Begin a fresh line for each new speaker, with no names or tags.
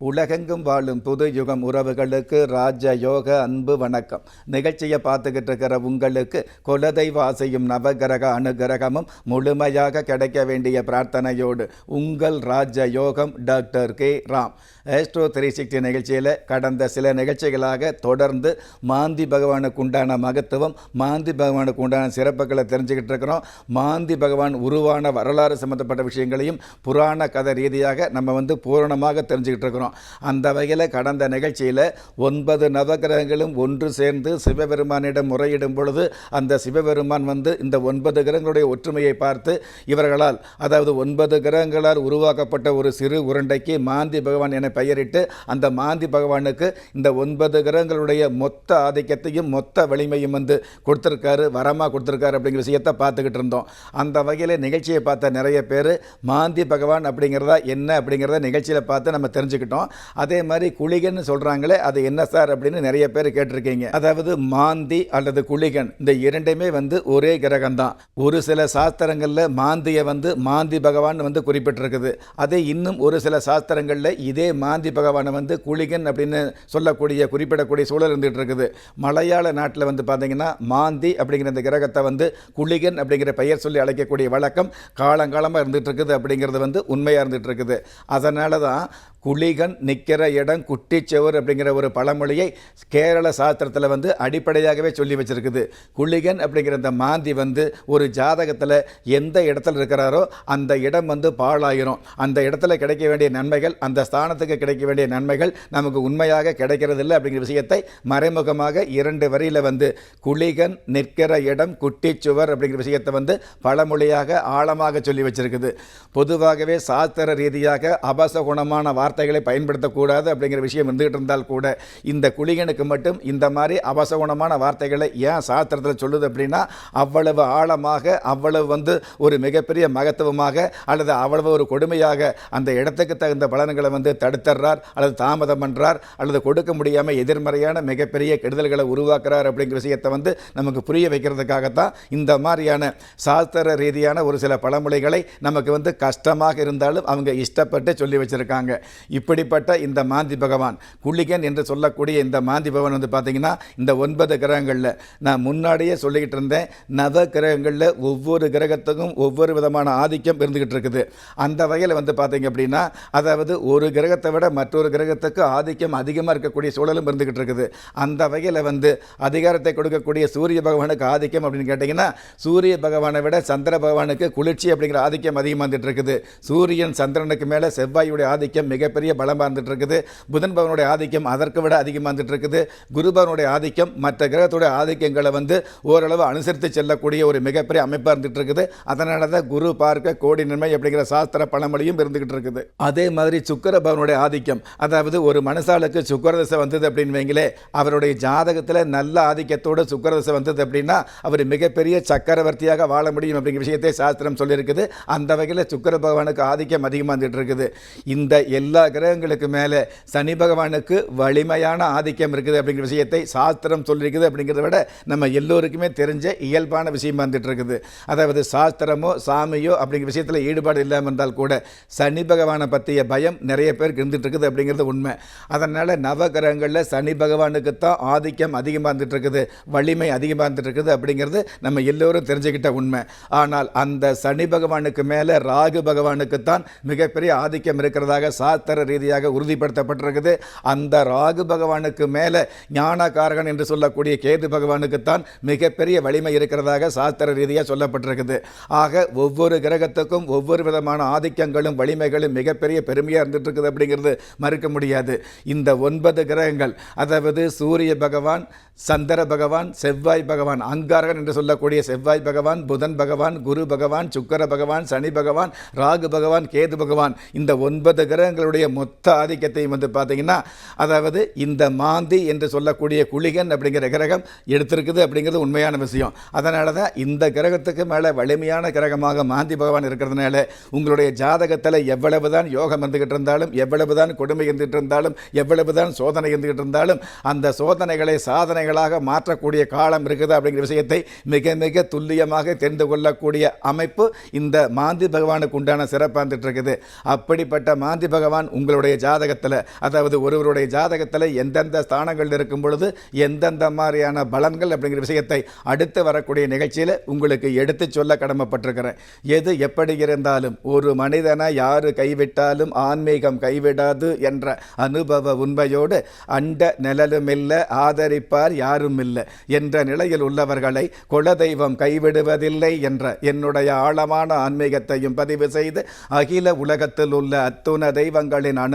உலகெங்கும் வாழும் புது யுகம் உறவுகளுக்கு ராஜ யோக அன்பு வணக்கம். நிகழ்ச்சியை பார்த்துக்கிட்டு இருக்கிற உங்களுக்கு குலதெய்வ ஆசையும் நவகிரக அனுகிரகமும் முழுமையாக கிடைக்க வேண்டிய பிரார்த்தனையோடு உங்கள் ராஜ யோகம் doctor K. Ram. Astro three sixty நிகழ்ச்சியில் கடந்த சில நிகழ்ச்சிகளாக தொடர்ந்து மாந்தி பகவானுக்கு உண்டான மகத்துவம் மாந்தி பகவானுக்கு உண்டான சிறப்புகளை தெரிஞ்சுக்கிட்டு இருக்கிறோம் மாந்தி பகவான் உருவான வரலாறு சம்மந்தப்பட்ட விஷயங்களையும் புராண கதை ரீதியாக நம்ம வந்து பூரணமாக தெரிஞ்சுக்கிட்டு இருக்கிறோம் அந்த வகையில் கடந்த நிகழ்ச்சியில் ஒன்பது நவகிரகங்களும் ஒன்று சேர்ந்து சிவபெருமானிடம் முறையிடும் பொழுது அந்த சிவபெருமான் வந்து இந்த ஒன்பது கிரகங்களுடைய ஒற்றுமையை பார்த்து இவர்களால் அதாவது ஒன்பது கிரகங்களால் உருவாக்கப்பட்ட ஒரு சிறு உருண்டைக்கு மாந்தி பகவான் என பெயரிட்டு அந்த மாந்தி பகவானுக்கு இந்த ஒன்பது கிரகங்களுடைய மொத்த ஆதிக்கத்தையும் மொத்த வலிமையும் வந்து கொடுத்துருக்காரு வரமாக கொடுத்துருக்காரு அப்படிங்கிற விஷயத்தை பார்த்துக்கிட்டு இருந்தோம். அந்த வகையில் நிகழ்ச்சியை பார்த்த நிறைய பேர் மாந்தி பகவான் அப்படிங்கிறதா என்ன அப்படிங்கிறத நிகழ்ச்சியில் பார்த்து நம்ம தெரிஞ்சுக்கிட்டோம். அதே மாதிரி குளிகன்னு சொல்கிறாங்களே அது என்ன சார் அப்படின்னு நிறைய பேர் கேட்டிருக்கீங்க. அதாவது மாந்தி அல்லது குளிகன் இந்த இரண்டுமே வந்து ஒரே கிரகம் தான் ஒரு சில சாஸ்திரங்களில் மாந்தியை வந்து மாந்தி பகவான் வந்து குறிப்பிட்டிருக்குது. அதே இன்னும் ஒரு சில சாஸ்திரங்களில் இதே மாந்தி பகவானை வந்து குளிகன் அப்படின்னு சொல்லக்கூடிய குறிப்பிடக்கூடிய சூழல் இருந்துகிட்டு இருக்குது மலையாள நாட்டில் வந்து பார்த்தீங்கன்னா மாந்தி அப்படிங்கிற இந்த கிரகத்தை வந்து குளிகன் அப்படிங்கிற பெயர் சொல்லி அழைக்கக்கூடிய வழக்கம் காலங்காலமாக இருந்துகிட்டு இருக்குது அப்படிங்கிறது வந்து உண்மையாக இருந்துகிட்டு இருக்குது அதனால தான் குளிகன் நிற்கிற இடம் குட்டிச்செவர் அப்படிங்கிற ஒரு பழமொழியை கேரள சாஸ்திரத்தில் வந்து அடிப்படையாகவே சொல்லி வச்சிருக்குது. குளிகன் அப்படிங்கிற அந்த மாந்தி வந்து ஒரு ஜாதகத்தில் எந்த இடத்துல இருக்கிறாரோ அந்த இடம் வந்து பாழாயிரும். அந்த இடத்துல கிடைக்க வேண்டிய நன்மைகள் அந்த ஸ்தானத்துக்கு கிடைக்க வேண்டிய நன்மைகள் நமக்கு உண்மையாக கிடைக்கிறது இல்லை அப்படிங்கிற விஷயத்தை மறைமுகமாக இரண்டு வரியில் வந்து குளிகன் நிற்கிற இடம் குட்டிச்சுவர் அப்படிங்கிற விஷயத்தை வந்து பழமொழியாக ஆழமாக சொல்லி வச்சிருக்குது. பொதுவாகவே சாஸ்திர ரீதியாக அபசகுணமான வார்த்தைகளை பயன்படுத்தக்கூடாது அப்படிங்கிற விஷயம் இருந்துகிட்டு இருந்தால் கூட இந்த குளிகனுக்கு மட்டும் இந்த மாதிரி அபசகுணமான வார்த்தைகளை ஏன் சாஸ்திரத்தில் சொல்லுது அப்படின்னா அவ்வளவு ஆழமாக அவ்வளவு வந்து ஒரு மிகப்பெரிய மகத்துவமாக அல்லது அவ்வளவு ஒரு கொடுமையாக அந்த இடத்துக்கு தகுந்த பலன்களை வந்து தடுத்துறார் அல்லது தாமதம் பண்ணுறார் அல்லது கொடுக்க முடியாமல் எதிர்மறையான மிகப்பெரிய கெடுதல்களை உருவாக்குறார் அப்படிங்கிற விஷயத்தை வந்து நமக்கு புரிய வைக்கிறதுக்காகத்தான் இந்த மாதிரியான சாஸ்திர ரீதியான ஒரு சில பழமொழிகளை நமக்கு வந்து கஷ்டமாக இருந்தாலும் அவங்க இஷ்டப்பட்டு சொல்லி வச்சுருக்காங்க. இப்படி இப்படிப்பட்ட இந்த மாந்தி பகவான் குள்ளிகன் என்று சொல்லக்கூடிய இந்த மாந்தி பகவான் வந்து பார்த்தீங்கன்னா இந்த ஒன்பது கிரகங்களில் நான் முன்னாடியே சொல்லிக்கிட்டு இருந்தேன் நவ கிரகங்களில் ஒவ்வொரு கிரகத்துக்கும் ஒவ்வொரு விதமான ஆதிக்கம் இருந்துக்கிட்டு இருக்குது. அந்த வகையில் வந்து பார்த்தீங்க அப்படின்னா அதாவது ஒரு கிரகத்தை விட மற்றொரு கிரகத்துக்கு ஆதிக்கம் அதிகமாக இருக்கக்கூடிய சூழலும் இருந்துக்கிட்டு இருக்குது. அந்த வகையில் வந்து அதிகாரத்தை கொடுக்கக்கூடிய சூரிய பகவானுக்கு ஆதிக்கம் அப்படின்னு கேட்டிங்கன்னா சூரிய பகவானை விட சந்திர பகவானுக்கு குளிர்ச்சி அப்படிங்கிற ஆதிக்கம் அதிகமாக வந்துட்டு இருக்குது. சூரியன் சந்திரனுக்கு மேலே செவ்வாயுடைய ஆதிக்கம் மிகப்பெரிய பலமாக இருந்துட்டு இருக்குது புதன் பவனுடைய ஆதிக்கம் அதற்கு விட அதிகமாக இருந்துட்டு இருக்குது குரு பவனுடைய ஆதிக்கம் மற்ற கிரகத்துடைய ஆதிக்கங்களை வந்து ஓரளவு அனுசரித்து செல்லக்கூடிய ஒரு மிகப்பெரிய அமைப்பாக இருந்துட்டு இருக்குது அதனால தான் குரு பார்க்க கோடி நன்மை அப்படிங்கிற சாஸ்திர பழமொழியும் இருந்துகிட்டு இருக்குது அதே மாதிரி சுக்கர பவனுடைய ஆதிக்கம் அதாவது ஒரு மனுஷாளுக்கு சுக்கரதசை வந்தது அப்படின்னு வைங்களே அவருடைய ஜாதகத்தில் நல்ல ஆதிக்கத்தோடு சுக்கரதசை வந்தது அப்படின்னா அவர் மிகப்பெரிய சக்கரவர்த்தியாக வாழ முடியும் அப்படிங்கிற விஷயத்தை சாஸ்திரம் சொல்லியிருக்குது. அந்த வகையில் சுக்கர பகவானுக்கு ஆதிக்கம் அதிகமாக இருந்துகிட்டு இருக்குது இந்த எல்லா கிரகங்களுக்கு மேலே சனி பகவானுக்கு வலிமையான ஆதிக்கம் இருக்குது அப்படிங்கிற விஷயத்தை சாஸ்திரம் சொல்லியிருக்குது அப்படிங்கிறத விட நம்ம எல்லோருக்குமே தெரிஞ்ச இயல்பான விஷயம் வந்துட்டு இருக்குது. அதாவது சாஸ்திரமோ சாமியோ அப்படிங்கிற விஷயத்தில் ஈடுபாடு இல்லாமல் இருந்தால் கூட சனி பகவானை பற்றிய பயம் நிறைய பேருக்கு இருந்துட்டு இருக்குது அப்படிங்கிறது உண்மை. அதனால் நவகிரகங்களில் சனி பகவானுக்கு தான் ஆதிக்கம் அதிகமாக இருந்துட்டு இருக்குது வலிமை அதிகமாக இருந்துட்டு இருக்குது அப்படிங்கிறது நம்ம எல்லோரும் தெரிஞ்சுக்கிட்ட உண்மை. ஆனால் அந்த சனி பகவானுக்கு மேலே ராகு பகவானுக்கு தான் மிகப்பெரிய ஆதிக்கம் இருக்கிறதாக சாஸ்திர ரீதியாக உறுதிப்படுத்தப்பட்டிருக்குது. அந்த ராகு பகவானுக்கு மேலே ஞானகாரகன் என்று சொல்லக்கூடிய கேது பகவானுக்குத்தான் மிகப்பெரிய வலிமை இருக்கிறதாக சாஸ்திர ரீதியாக சொல்லப்பட்டிருக்குது. ஆக ஒவ்வொரு கிரகத்துக்கும் ஒவ்வொரு விதமான ஆதிக்கங்களும் வலிமைகளும் மிகப்பெரிய பெருமையாக இருந்துட்டு இருக்குது அப்படிங்கிறது மறுக்க முடியாது. இந்த ஒன்பது கிரகங்கள் அதாவது சூரிய பகவான் சந்திர பகவான் செவ்வாய் பகவான் அங்காரகன் என்று சொல்லக்கூடிய செவ்வாய் பகவான் புதன் பகவான் குரு பகவான் சுக்கர பகவான் சனி பகவான் ராகு பகவான் கேது பகவான் இந்த ஒன்பது கிரகங்களுடைய மொத்த மொத்த ஆதிக்கத்தையும் வந்து பார்த்தீங்கன்னா அதாவது இந்த மாந்தி என்று சொல்லக்கூடிய குளிகன் அப்படிங்கிற கிரகம் எடுத்திருக்குது அப்படிங்கிறது உண்மையான விஷயம். அதனால தான் இந்த கிரகத்துக்கு மேலே வலிமையான கிரகமாக மாந்தி பகவான் இருக்கிறதுனால உங்களுடைய ஜாதகத்தில் எவ்வளவு தான் யோகம் இருந்துகிட்டு இருந்தாலும் எவ்வளவு தான் கொடுமை இருந்துகிட்டு இருந்தாலும் எவ்வளவு தான் சோதனை இருந்துகிட்டு இருந்தாலும் அந்த சோதனைகளை சாதனைகளாக மாற்றக்கூடிய காலம் இருக்குது அப்படிங்கிற விஷயத்தை மிக மிக துல்லியமாக தெரிந்து கொள்ளக்கூடிய அமைப்பு இந்த மாந்தி பகவானுக்கு உண்டான சிறப்பாக இருந்துட்டு இருக்குது. அப்படிப்பட்ட மாந்தி பகவான் உங்களுடைய ஜாதகத்தில் அதாவது ஒருவருடைய ஜாதகத்தில் எந்தெந்த ஸ்தானங்கள் இருக்கும் பொழுது எந்தெந்த மாதிரியான பலன்கள் அப்படிங்கிற விஷயத்தை அடுத்து வரக்கூடிய நிகழ்ச்சியில் உங்களுக்கு எடுத்து சொல்ல கடமைப்பட்டிருக்கிறேன். எது எப்படி இருந்தாலும் ஒரு மனிதனை யார் கைவிட்டாலும் ஆன்மீகம் கைவிடாது என்ற அனுபவ உண்மையோடு அண்ட நிழலும் இல்லை ஆதரிப்பார் யாரும் இல்லை என்ற நிலையில் உள்ளவர்களை குலதெய்வம் கைவிடுவதில்லை என்ற என்னுடைய ஆழமான ஆன்மீகத்தையும் பதிவு செய்து அகில உலகத்தில் உள்ள அத்துண தெய்வங்களின்